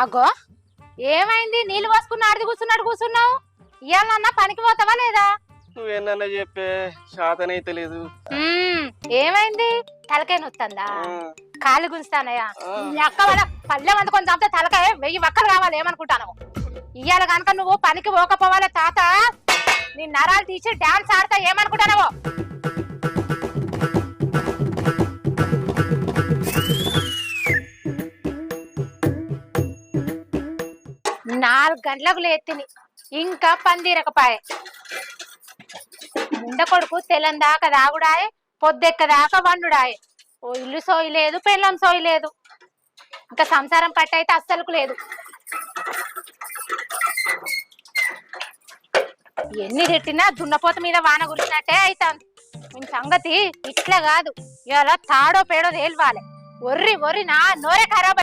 అగో ఏమైంది? నీళ్ళు పోసుకున్న ఆడిది కూర్చున్నాడు కూర్చున్నావు? ఇవాళన్నా పనికి పోతావా లేదా? నువ్వేనన్నా చెప్పే? శాతనైతే లేదు ఏమైంది? తలకాయ నొత్తందా? కాలు గుంజుతానయ్యా అక్క వాళ్ళ పల్లె వండుకొని చంపితే తలకాయ వెయ్యి వక్కలు కావాలి ఏమనుకుంటాను ఇవాళ కనుక నువ్వు పనికి పోకపోవాలి తాత నీ నరాలు తీసి డాన్స్ ఆడతా ఏమనుకుంటానవో? నాలుగు గంటలకు లేతిని ఇంకా పందిరకపాయ ముండ కొడుకు తెల్లందాక దాగుడాయే పొద్దెక్కదాకా వండుడాయే. ఓ ఇల్లు సోయి లేదు పెళ్ళం సోయి లేదు. ఇంకా సంసారం పట్టయితే అస్సలకు లేదు. ఎన్ని తిట్టినా దున్నపోత మీద వాన కురిసినట్టే అవుతాను ఈ సంగతి ఇట్లా కాదు. ఇవాళ తాడో పేడో తేలివాలి. ఒర్రి ఒర్రి నా నోరే ఖరాబ్